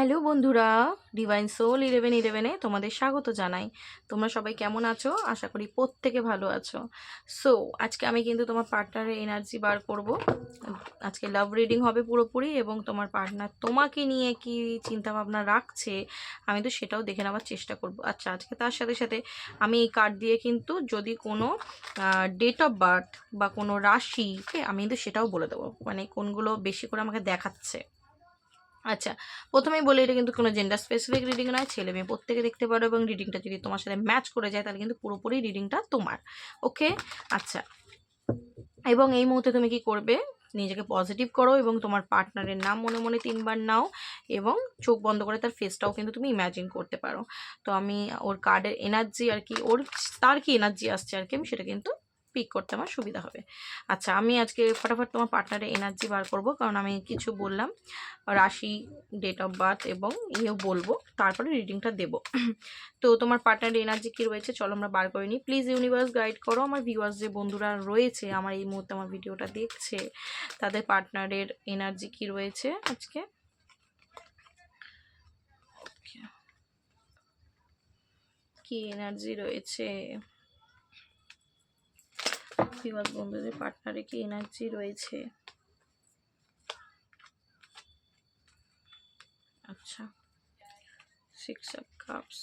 Hello বন্ধুরা divine soul eleven ইলেভেনে তোমাদের স্বাগত জানাই। তোমরা সবাই কেমন আছো? আশা করি প্রত্যেকে ভালো আছো। সো আজকে আমি কিন্তু তোমার পার্টনারের এনার্জি বার করব। আজকে লাভ রিডিং হবে পুরোপুরি এবং তোমার পার্টনার তোমাকে নিয়ে কি চিন্তা ভাবনা রাখছে, আমি তো সেটাও দেখে নেওয়ার চেষ্টা করব। আচ্ছা আজকে তার সাথে সাথে আমি এই কার্ড দিয়ে কিন্তু যদি কোনো ডেট অফ বার্থ বা কোনো রাশি আমি কিন্তু সেটাও বলে দেবো। মানে কোনগুলো বেশি করে আমাকে দেখাচ্ছে। আচ্ছা প্রথমেই বলি এটা কিন্তু কোনো জেন্ডার স্পেসিফিক রিডিং নয়, ছেলে মেয়ে প্রত্যেকে দেখতে পারো এবং রিডিংটা যদি তোমার সাথে ম্যাচ করে যায়, তাহলে কিন্তু পুরোপুরি রিডিংটা তোমার ওকে আচ্ছা এবং এই মুহূর্তে তুমি কি করবে? নিজেকে পজিটিভ করো এবং তোমার পার্টনারের নাম মনে মনে তিনবার নাও এবং চোখ বন্ধ করে তার ফেসটাও কিন্তু তুমি ইম্যাজিন করতে পারো। তো আমি ওর কার্ডের এনার্জি আর কি, ওর তার কি এনার্জি আসছে আর কি, আমি সেটা কিন্তু পিক করতে আমার সুবিধা হবে। আচ্ছা আমি আজকে ফটাফট তোমার পার্টনারে এনার্জি বার করব, কারণ আমি কিছু বললাম। রাশি ডেট অফ বার্থ এবং ইয়েও বলব, তারপরে রিডিংটা দেব। তো তোমার পার্টনারের এনার্জি কী রয়েছে, চলো আমরা বার করে নিই। প্লিজ ইউনিভার্স গাইড করো, আমার ভিউয়ার্স যে বন্ধুরা রয়েছে, আমার এই মুহূর্তে আমার ভিডিওটা দেখছে, তাদের পার্টনারের এনার্জি কী রয়েছে আজকে? কি এনার্জি রয়েছে? ভিউয়ার্স বন্ধুদের পার্টনারে কি এনার্জি রয়েছে? আচ্ছা। Six of cups.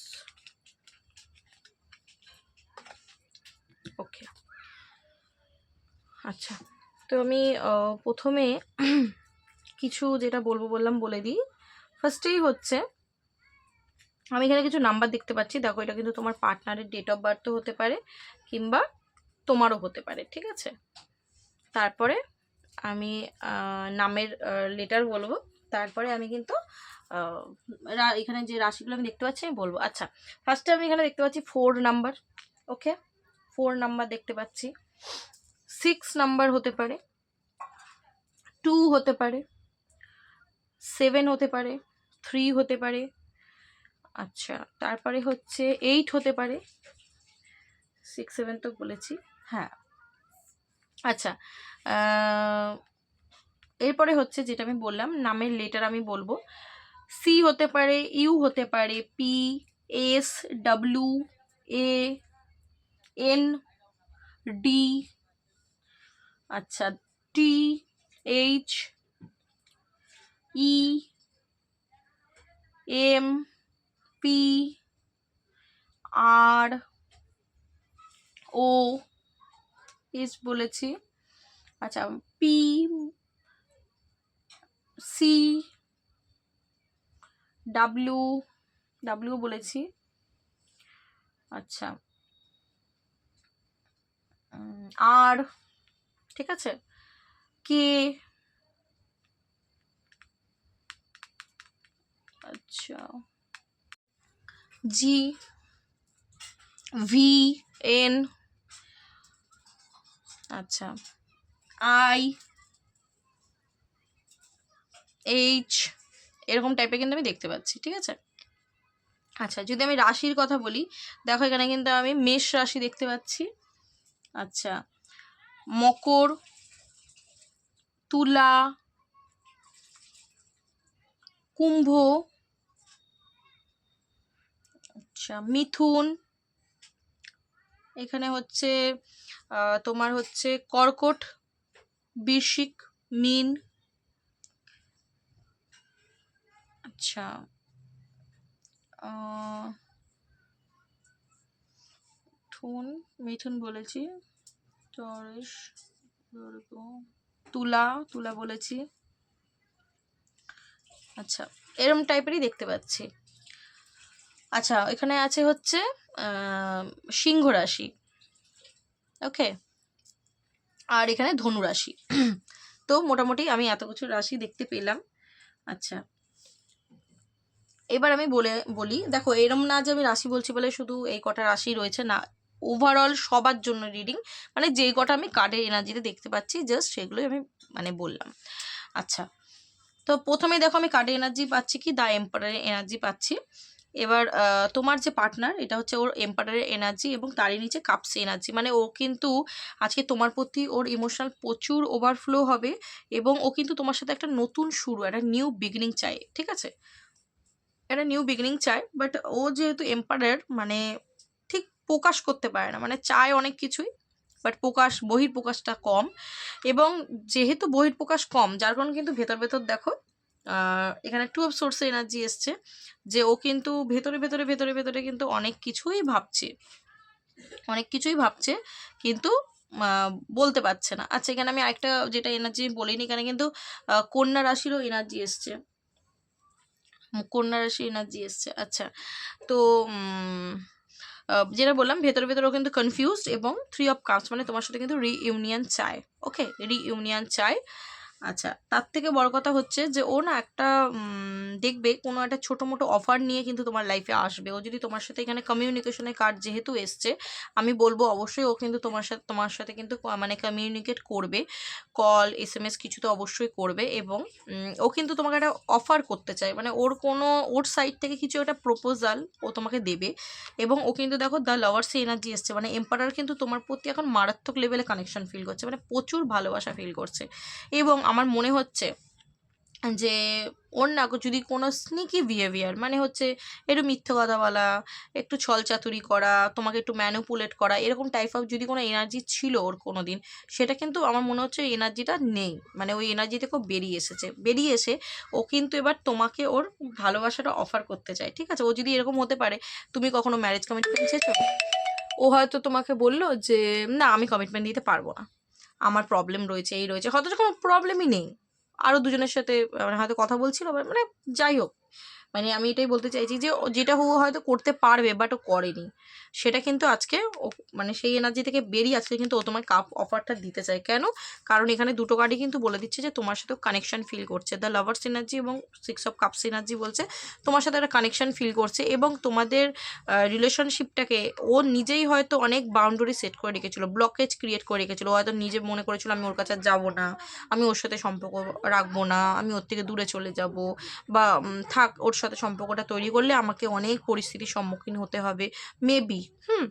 ওকে আচ্ছা। তো আমি প্রথমে কিছু যেটা বলব বললাম বলে দিই। ফার্স্টেই হচ্ছে, আমি এখানে কিছু নাম্বার দেখতে পাচ্ছি। দেখো, এটা কিন্তু তোমার পার্টনারের ডেট অফ বার্থও হতে পারে কিংবা তোমারও হতে পারে, ঠিক আছে? তারপরে আমি নামের লেটার বলব। তারপরে আমি কিন্তু এখানে যে রাশিগুলো আমি দেখতে পাচ্ছি, আমি বলব। আচ্ছা ফার্স্টে আমি এখানে দেখতে পাচ্ছি four number okay four number দেখতে পাচ্ছি। সিক্স নাম্বার হতে পারে টু হতে পারে সেভেন হতে পারে থ্রি হতে পারে আচ্ছা তারপরে হচ্ছে এইট হতে পারে। সিক্স সেভেন তো বলেছি। হ্যাঁ। আচ্ছা এরপরে হচ্ছে যেটা আমি বললাম, নামের লেটার আমি বলব। সি হতে পারে ইউ হতে পারে P S W A N D আচ্ছা T H E M P R O S বলেছি। আচ্ছা পি সি ডাব্লিউ ডাব্লিউ বলেছি। আচ্ছা আর ঠিক আছে? কে আচ্ছা জি ভি এন আচ্ছা। আই, এইচ, এরকম টাইপের কিন্তু আমি দেখতে পাচ্ছি, ঠিক আছে? আচ্ছা যদি আমি রাশির কথা বলি, দেখো এখানে কিন্তু আমি মেষ রাশি দেখতে পাচ্ছি। আচ্ছা মকর, তুলা, কুম্ভ আচ্ছা মিথুন এখানে হচ্ছে তোমার হচ্ছে কর্কট বৃশ্চিক মিন। আচ্ছা আহ, মিথুন বলেছি তুলা তুলা বলেছি। আচ্ছা এরম টাইপেরই দেখতে পাচ্ছি। আচ্ছা এখানে আছে হচ্ছে সিংহ রাশি। ওকে? আর এখানে ধনু রাশি। তো মোটামুটি আমি এত কিছু রাশি দেখতে পেলাম। আচ্ছা। এবার আমি বলে, বলি, দেখো, এরম না যে আমি রাশি বলছি বলে শুধু এই কটা রাশি রয়েছে, না ওভারঅল সবার জন্য রিডিং মানে যেই কটা আমি কার্ডের এনার্জিতে দেখতে পাচ্ছি জাস্ট সেগুলোই আমি মানে বললাম। আচ্ছা। তো প্রথমে দেখো আমি কার্ডের এনার্জি পাচ্ছি কি? দা এম্পায়ারের এনার্জি পাচ্ছি। এবার তোমার যে পার্টনার এটা হচ্ছে ওর এম্পায়ারের এনার্জি এবং তারই নিচে কাপসে এনার্জি মানে ও কিন্তু আজকে তোমার প্রতি ওর ইমোশনাল প্রচুর ওভারফ্লো হবে এবং ও কিন্তু তোমার সাথে একটা নতুন শুরু, একটা নিউ বিগিনিং চাই ঠিক আছে? একটা নিউ বিগিনিং চায় বাট ও যেহেতু এম্পায়ার মানে ঠিক প্রকাশ করতে পারে না মানে চায় অনেক কিছুই বাট প্রকাশ বহির প্রকাশটা কম এবং যেহেতু বহির প্রকাশ কম, যার কারণে কিন্তু ভেতর ভেতর দেখো এখানে টু অফ সোর্স এনার্জি এসছে যে ও কিন্তু ভেতরে ভেতরে ভেতরে ভেতরে কিন্তু অনেক কিছুই ভাবছে। অনেক কিছুই ভাবছে কিন্তু বলতে পারছে না। আচ্ছা এখানে আমি আরেকটা যেটা এনার্জি বলিনি, এখানে কিন্তু কন্যা রাশিরও এনার্জি এসছে। কন্যা রাশি এনার্জি এসছে আচ্ছা। তো যেটা বললাম, ভেতরে ভেতরেও কিন্তু কনফিউজড এবং থ্রি অফ কাপস মানে তোমার সাথে কিন্তু রিইউনিয়ন চায় ওকে রিইউনিয়ন চায়। আচ্ছা তার থেকে বড় কথা হচ্ছে যে, ও না একটা দেখবে কোনো একটা ছোটো মোটো অফার নিয়ে কিন্তু তোমার লাইফে আসবে। ও যদি তোমার সাথে এখানে কমিউনিকেশনের কার্ড যেহেতু এসছে, আমি বলব অবশ্যই ও কিন্তু তোমার সাথে তোমার সাথে কিন্তু মানে কমিউনিকেট করবে। কল এস এম এস কিছু তো অবশ্যই করবে এবং ও কিন্তু তোমাকে একটা অফার করতে চায়। মানে ওর কোনো, ওর সাইড থেকে কিছু একটা প্রপোজাল ও তোমাকে দেবে এবং ও কিন্তু দেখো দ্য লাভার্স এনার্জি এসছে। মানে এম্পায়ার কিন্তু তোমার প্রতি এখন মারাত্মক লেভেলে কানেকশন ফিল করছে। মানে প্রচুর ভালোবাসা ফিল করছে। এবং আমার মনে হচ্ছে যে ওর না যদি কোনো স্নিকি বিহেভিয়ার মানে হচ্ছে একটু মিথ্যে কথা বলা, একটু ছলচাতুরি করা, তোমাকে একটু ম্যানুপুলেট করা, এরকম টাইপ অফ যদি কোনো এনার্জি ছিল ওর কোনো দিন সেটা কিন্তু আমার মনে হচ্ছে ওই এনার্জিটা নেই। মানে ওই এনার্জি থেকে ও বেরিয়ে এসেছে। বেরিয়ে এসে ও কিন্তু এবার তোমাকে ওর ভালোবাসাটা অফার করতে চায়। ঠিক আছে? ও যদি এরকম হতে পারে, তুমি কখনো ম্যারেজ কমিটমেন্ট চেয়েছো? ও হয়তো তোমাকে বলল যে, না, আমি কমিটমেন্ট দিতে পারব না। আমার প্রবলেম রয়েছে, এই রয়েছে। হয়তো কোনো প্রবলেমই নেই। আরও দুজনের সাথে মানে হয়তো কথা বলছিল মানে যাই হোক। মানে আমি এটাই বলতে চাইছি যে যেটা ও হয়তো করতে পারবে বাট ও করেনি। সেটা কিন্তু আজকে ও মানে সেই এনার্জি থেকে বেরিয়ে আজকে কিন্তু ও তোমার কাপ অফারটা দিতে চায়। কেন? কারণ এখানে দুটো কার্ডই কিন্তু বলে দিচ্ছে যে তোমার সাথেও কানেকশন ফিল করছে। দ্য লাভার্স এনার্জি এবং সিক্স অফ কাপস এনার্জি বলছে, তোমার সাথে একটা কানেকশন ফিল করছে এবং তোমাদের রিলেশনশিপটাকে ও নিজেই হয়তো অনেক বাউন্ডারি সেট করে রেখেছিলো ব্লকেজ ক্রিয়েট করে রেখেছিলো। হয়তো নিজে মনে করেছিল, আমি ওর কাছে যাব না। আমি ওর সাথে সম্পর্ক রাখব না। আমি ওর থেকে দূরে চলে যাব। বা থাক, ওর সাথে সম্পর্কটা তৈরি করলে আমাকে অনেক পরিস্থিতির সম্মুখীন হতে হবে মেবি হুম,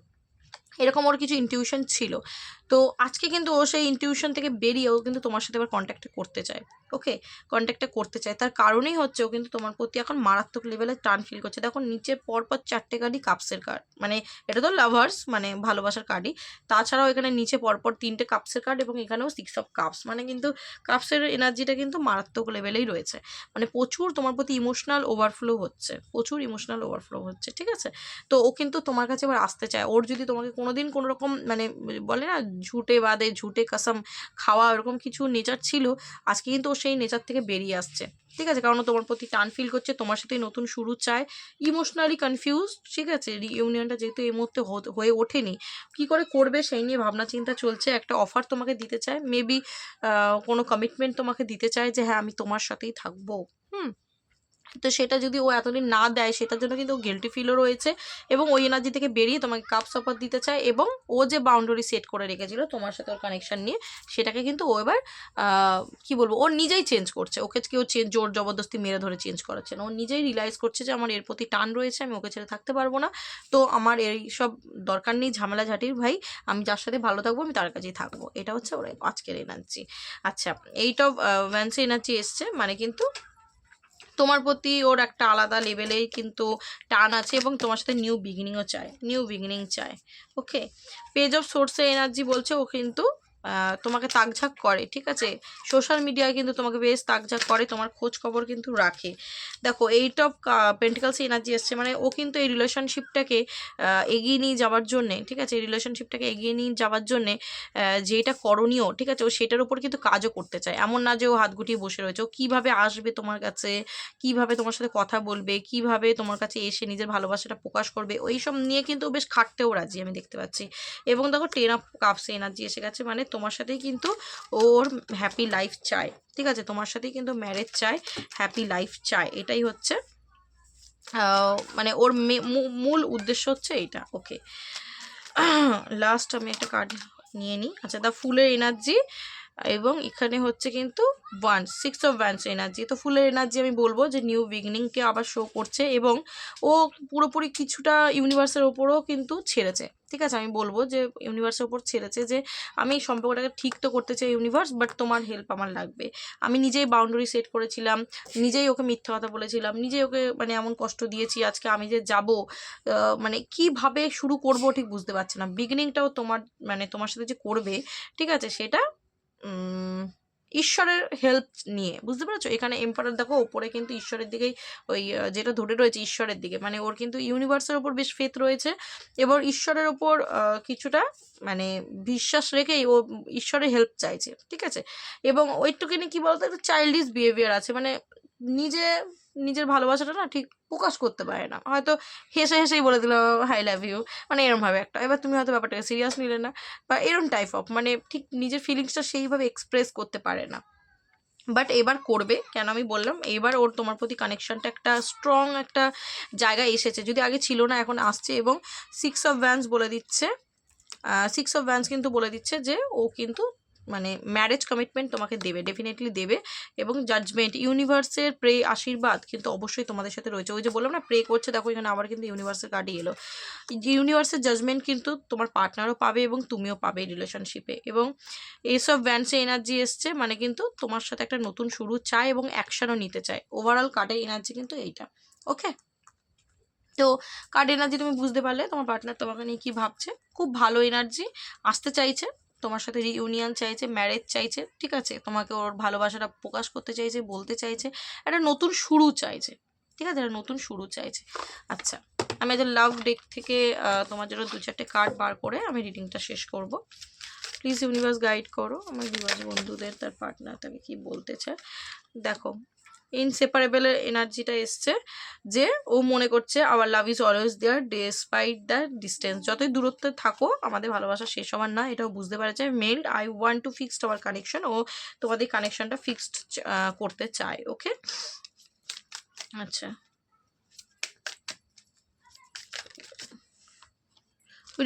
এরকম ওর কিছু ইনটিউশন ছিল। তো আজকে কিন্তু ও সেই ইনটিউশন থেকে বেরিয়ে ও কিন্তু তোমার সাথে এবার কন্ট্যাক্টে করতে চায় ওকে কন্ট্যাক্টে করতে চায়। তার কারণেই হচ্ছে ও কিন্তু তোমার প্রতি এখন মারাত্মক লেভেলে টান ফিল করছে। দেখো, নিচে পরপর চারটে কার্ডই কাপসের কার্ড মানে এটা তো লাভার্স মানে ভালোবাসার কার্ডই তাছাড়াও এখানে নিচে পরপর তিনটে কাপসের কার্ড এবং এখানেও সিক্স অফ কাপস মানে কিন্তু কাপসের এনার্জিটা কিন্তু মারাত্মক লেভেলেই রয়েছে। মানে প্রচুর তোমার প্রতি ইমোশনাল ওভারফ্লো হচ্ছে। প্রচুর ইমোশনাল ওভারফ্লো হচ্ছে, ঠিক আছে? তো ও কিন্তু তোমার কাছে এবার আসতে চায়। ওর যদি তোমাকে কোনোদিন কোনো রকম মানে বলে না ঝুটে বাদে, ঝুটে কাসাম খাওয়া এরকম কিছু নেচার ছিল, আজকে কিন্তু ও সেই নেচার থেকে বেরিয়ে আসছে। ঠিক আছে? কারণ তোমার প্রতি টান ফিল করছে, তোমার সাথে নতুন শুরু চায়। ইমোশনালি কনফিউজ ঠিক আছে? রিইউনিয়নটা যেহেতু এই মুহূর্তে হয়ে ওঠেনি। কি করে করবে সেই নিয়ে ভাবনা চিন্তা চলছে। একটা অফার তোমাকে দিতে চায়। মেবি কোনো কমিটমেন্ট তোমাকে দিতে চায় যে হ্যাঁ আমি তোমার সাথেই থাকব। তো সেটা যদি ও এতদিন না দেয়, সেটার জন্য কিন্তু গিলটি ফিলও রয়েছে এবং ওই এনার্জি থেকে বেরিয়ে তোমাকে কাপ সাপার দিতে চায় এবং ও যে বাউন্ডারি সেট করে রেখেছিল তোমার সাথে ওর কানেকশন নিয়ে, সেটাকে কিন্তু ও এবার কি বলব, ও নিজেই চেঞ্জ করছে। ওকে কেউ চেঞ্জ জোর জবরদস্তি মেরে ধরে চেঞ্জ করাচ্ছে না। ও নিজেই রিয়েলাইজ করছে যে আমার এর প্রতি টান রয়েছে, আমি ওকে ছেড়ে থাকতে পারব না। তো আমার এই সব দরকার নেই ঝামেলা ঝাঁটির ভাই, আমি যার সাথে ভালো থাকব, আমি তার কাছেই থাকব। এটা হচ্ছে ওর আজকের এনার্জি আচ্ছা এইটা ভ্যান্সি এনার্জি এসছে মানে কিন্তু তোমার প্রতি ওর একটা আলাদা লেভেলেই কিন্তু টান আছে এবং তোমার সাথে নিউ বিগিনিংও চায় নিউ বিগিনিং চায় ওকে পেজ অফ সোর্সে এনার্জি বলছে ও কিন্তু তোমাকে তাকঝাক করে, ঠিক আছে? সোশ্যাল মিডিয়ায় কিন্তু তোমাকে বেশ তাকঝাক করে, তোমার খোঁজ খবর কিন্তু রাখে। দেখো এইট অফ পেন্টিকালস এনার্জি এসছে মানে ও কিন্তু এই রিলেশনশিপটাকে এগিয়ে নিয়ে যাওয়ার জন্যে, ঠিক আছে? এই রিলেশনশিপটাকে এগিয়ে নিয়ে যাওয়ার জন্যে যেটা করণীয়, ঠিক আছে? ও সেটার উপর কিন্তু কাজও করতে চায়। এমন না যে ও হাত গুটিয়ে বসে রয়েছে। ও কীভাবে আসবে তোমার কাছে? কীভাবে তোমার সাথে কথা বলবে? কীভাবে তোমার কাছে এসে নিজের ভালোবাসাটা প্রকাশ করবে? ওই সব নিয়ে কিন্তু বেশ খাটতেও রাজি, আমি দেখতে পাচ্ছি। এবং দেখো টেন অফ কাপস এনার্জি এসে গেছে মানে তোমার সাথেই কিন্তু ওর হ্যাপি লাইফ চায়। ঠিক আছে? তোমার সাথেই কিন্তু ম্যারেজ চায় হ্যাপি লাইফ চায়। এটাই হচ্ছে মানে ওর মূল উদ্দেশ্য হচ্ছে এটা ওকে লাস্ট আমি একটা কার্ড নিয়ে নিই। আচ্ছা দা ফুলের এনার্জি এবং এখানে হচ্ছে কিন্তু one six of wands energy তো ফুলের এনার্জি আমি বলব যে নিউ বিগিনিংকে আবার শো করছে এবং ও পুরোপুরি কিছুটা ইউনিভার্সের ওপরও কিন্তু ছেড়েছে। ঠিক আছে, আমি বলব যে ইউনিভার্সের ওপর ছেড়েছে যে আমি এই সম্পর্কটাকে ঠিক তো করতে চাই ইউনিভার্স বাট তোমার হেল্প আমার লাগবে। আমি নিজেই বাউন্ডারি সেট করেছিলাম, নিজেই ওকে মিথ্যা কথা বলেছিলাম, নিজেই ওকে মানে এমন কষ্ট দিয়েছি, আজকে আমি যে যাব মানে কীভাবে শুরু করব ঠিক বুঝতে পারছি না। বিগিনিংটাও তোমার মানে তোমার সাথে যে করবে, ঠিক আছে, সেটা ঈশ্বরের হেল্প নিয়ে, বুঝতে পেরেছ? এখানে এম্পারার দেখো ওপরে কিন্তু ঈশ্বরের দিকেই ওই যেটা ধরে রয়েছে ঈশ্বরের দিকে। মানে ওর কিন্তু ইউনিভার্সের ওপর বেশ ফেথ রয়েছে। এবার ঈশ্বরের ওপর কিছুটা মানে বিশ্বাস রেখেই ও ঈশ্বরের হেল্প চাইছে, ঠিক আছে? এবং ওইটুকুনি কি বলতো? একটা চাইল্ডিশ বিহেভিয়ার আছে। মানে নিজে নিজের ভালোবাসাটা না ঠিক প্রকাশ করতে পারে না। হয়তো হেসে হেসেই বলে দিল হাই লাভ ইউ মানে এরমভাবে একটা। এবার তুমি হয়তো ব্যাপারটাকে সিরিয়াস নিলে না বা এরম টাইপ অফ মানে ঠিক নিজের ফিলিংসটা সেইভাবে এক্সপ্রেস করতে পারে না। বাট এবার করবে, কেন আমি বললাম, এবার ওর তোমার প্রতি কানেকশনটা একটা স্ট্রং একটা জায়গায় এসেছে। যদি আগে ছিল না, এখন আসছে এবং সিক্স অফ ভ্যান্স বলে দিচ্ছে সিক্স অফ ভ্যান্স কিন্তু বলে দিচ্ছে যে ও কিন্তু মানে ম্যারেজ কমিটমেন্ট তোমাকে দেবে ডেফিনেটলি দেবে। এবং জাজমেন্ট ইউনিভার্সের প্রে আশীর্বাদ কিন্তু অবশ্যই তোমাদের সাথে রয়েছে। ওই যে বললাম না প্রে করছে, দেখো এখানে আবার কিন্তু ইউনিভার্সের কার্ডই এলো। ইউনিভার্সের জাজমেন্ট কিন্তু তোমার পার্টনারও পাবে এবং তুমিও পাবে রিলেশনশিপে এবং এইসব ভ্যান্সে এনার্জি এসছে মানে কিন্তু তোমার সাথে একটা নতুন শুরু চায় এবং অ্যাকশনও নিতে চায়। ওভারঅল কার্ডের এনার্জি কিন্তু এইটা। ওকে তো কার্ড এনার্জি তুমি বুঝতে পারলে, তোমার পার্টনার তোমাকে নিয়ে কী ভাবছে? খুব ভালো এনার্জি আসতে চাইছে। তোমার সাথে রিইউনিয়ন চাইছে ম্যারেজ চাইছে, ঠিক আছে? তোমাকে ওর ভালোবাসাটা প্রকাশ করতে চাইছে, বলতে চাইছে, একটা নতুন শুরু চাইছে, ঠিক আছে? একটা নতুন শুরু চাইছে। আচ্ছা আমি আজ লাভ ডেক থেকে তোমার জন্য দু চারটে কার্ড বার করে আমি রিডিংটা শেষ করব। প্লিজ ইউনিভার্স গাইড করো, আমার বিবাহ বন্ধুদের, তার পার্টনার তাকে কি বলতে চায় দেখো ইনসেপারেবলের এনার্জিটা এসছে যে ও মনে করছে our love is always there despite the distance যতই দূরত্বে থাকো, আমাদের ভালোবাসা শেষ হওয়ার না, এটাও বুঝতে পারছে। Mail I want to fixed our connection ও তোমাদের কানেকশনটা ফিক্সড করতে চায় ওকে আচ্ছা।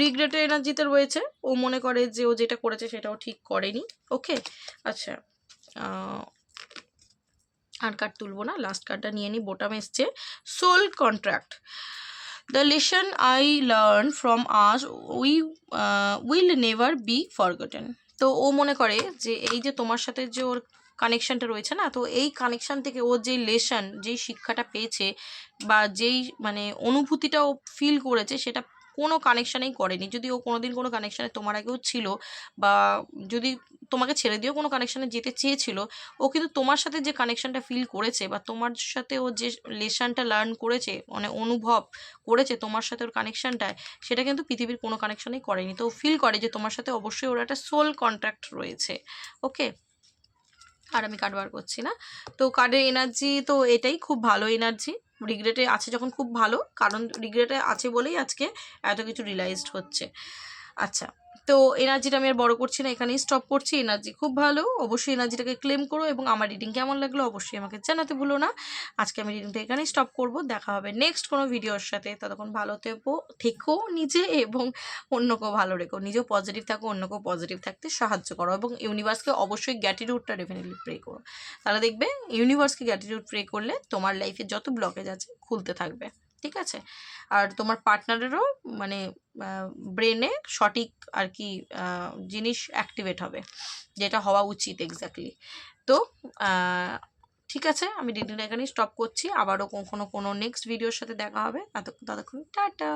রিগ্রেটের এনার্জিতে রয়েছে। ও মনে করে যে ও যেটা করেছে সেটাও ঠিক করেনি ওকে আচ্ছা আর কার্ড তুলবো না লাস্ট কার্ডটা নিয়ে নিই বোটাম এসছে soul contract the lesson I learn from us we will never be forgotten তো ও মনে করে যে এই যে তোমার সাথে যে ওর কানেকশনটা রয়েছে না, তো এই কানেকশন থেকে ও যে লেসন যেই শিক্ষাটা পেয়েছে বা যেই মানে অনুভূতিটা ও ফিল করেছে, সেটা কোনো কানেকশানেই করেনি। যদি ও কোনোদিন কোনো কানেকশানে তোমার আগেও ছিল বা যদি তোমাকে ছেড়ে দিয়েও কোনো কানেকশানে যেতে চেয়েছিল, ও কিন্তু তোমার সাথে যে কানেকশানটা ফিল করেছে বা তোমার সাথে ও যে লেসনটা লার্ন করেছে মানে অনুভব করেছে তোমার সাথে ওর কানেকশানটায় সেটা কিন্তু পৃথিবীর কোনো কানেকশানেই করেনি। তো ও ফিল করে যে তোমার সাথে অবশ্যই ওর একটা সোল কন্ট্রাক্ট রয়েছে। ওকে? আর আমি কার্ড বার করছি না। তো কার্ডের এনার্জি তো এটাই খুব ভালো এনার্জি রিগ্রেটে আছে যখন খুব ভালো কারণ রিগ্রেটে আছে বলেই আজকে এত কিছু রিয়েলাইজড হচ্ছে। আচ্ছা তো এনার্জিটা আমি আর বড় করছি না, এখানেই স্টপ করছি। এনার্জি খুব ভালো, অবশ্যই এনার্জিটাকে ক্লেম করো এবং আমার রিডিং কেমন লাগল অবশ্যই আমাকে জানাতে ভুলো না। আজকে আমি রিডিংটা এখানেই স্টপ করব, দেখা হবে নেক্সট কোনো ভিডিওর সাথে। ততক্ষণ ভালো থেকো থেকো নিজে এবং অন্যকেও ভালো রেখো। নিজেও পজিটিভ থাকো, অন্যকেও পজিটিভ থাকতে সাহায্য করো এবং ইউনিভার্সকে অবশ্যই গ্যাটিটিউডটা ডেফিনেটলি প্রে করো। তাহলে দেখবে ইউনিভার্সকে গ্যাটিটিউড প্রে করলে তোমার লাইফে যত ব্লকেজ আছে খুলতে থাকবে। ঠিক আছে? আর তোমার পার্টনারেরও মানে ব্রেনে সঠিক আর কি জিনিস অ্যাক্টিভেট হবে। যেটা হওয়া উচিত এক্স্যাক্টলি তো ঠিক আছে, আমি রিডিংটা এখানেই স্টপ করছি। আবারও কখনো কোনো নেক্সট ভিডিওর সাথে দেখা হবে। ততক্ষণ, টাটা!